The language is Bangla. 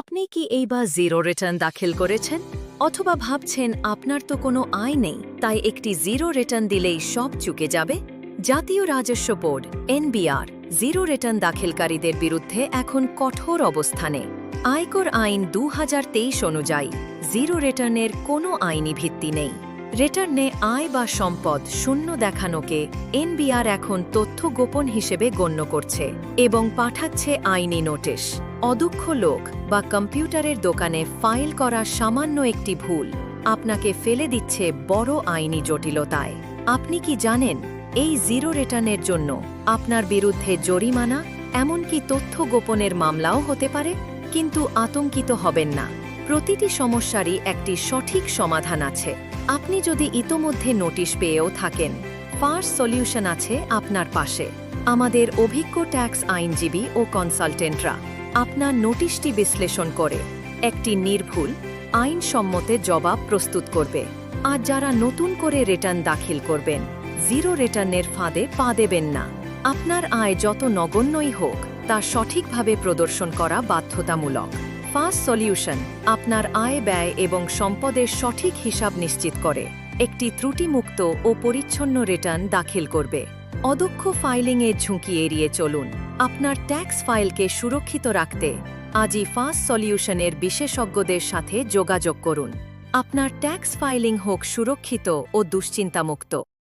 আপনি কি এইবার জিরো রিটার্ন দাখিল করেছেন? অথবা ভাবছেন আপনার তো কোনো আয় নেই, তাই একটি জিরো রিটার্ন দিলেই সব চুকে যাবে? জাতীয় রাজস্ব বোর্ড, এনবিআর জিরো রিটার্ন দাখিলকারীদের বিরুদ্ধে এখন কঠোর অবস্থানে। আয়কর আইন দু হাজার তেইশ অনুযায়ী জিরো রিটার্নের কোনো আইনি ভিত্তি নেই। রিটার্নে আয় বা সম্পদ শূন্য দেখানোকে এনবিআর এখন তথ্য গোপন হিসেবে গণ্য করছে এবং পাঠাচ্ছে আইনি নোটিশ। অদক্ষ লোক বা কম্পিউটারের দোকানে ফাইল করা সামান্য একটি ভুল। আপনাকে ফেলে দিচ্ছে বড় আইনি জটিলতায়। আপনি কি জানেন, এই জিরো রিটার্নের জন্য আপনার বিরুদ্ধে জরিমানা, এমনকি তথ্য গোপনের মামলাও হতে পারে? কিন্তু আতঙ্কিত হবেন না। প্রতিটি সমস্যারই একটি সঠিক সমাধান আছে। আপনি যদি ইতোমধ্যে নোটিশ পেয়েও থাকেন ফার্স্ট সলিউশন আছে আপনার পাশে। আমাদের অভিজ্ঞ ট্যাক্স আইনজীবী ও কনসালটেন্টরা আপনার নোটিশটি বিশ্লেষণ করে একটি নির্ভুল, আইনসম্মতে জবাব প্রস্তুত করবে। আর যারা নতুন করে রিটার্ন দাখিল করবেন, জিরো রিটার্নের ফাঁদে পা দেবেন না। আপনার আয় যত নগণ্যই হোক, তা সঠিকভাবে প্রদর্শন করা বাধ্যতামূলক। ফার্স্ট সলিউশন, আপনার আয় ব্যয় এবং সম্পদের সঠিক হিসাব নিশ্চিত করে। একটি ত্রুটিমুক্ত ও পরিচ্ছন্ন রিটার্ন দাখিল করবে। অদক্ষ ফাইলিংয়ের ঝুঁকি এড়িয়ে চলুন। আপনার ট্যাক্স ফাইলকে সুরক্ষিত রাখতে আজই ফাস্ট সলিউশনের বিশেষজ্ঞদের সাথে যোগাযোগ করুন। আপনার ট্যাক্স ফাইলিং হোক সুরক্ষিত ও দুশ্চিন্তামুক্ত।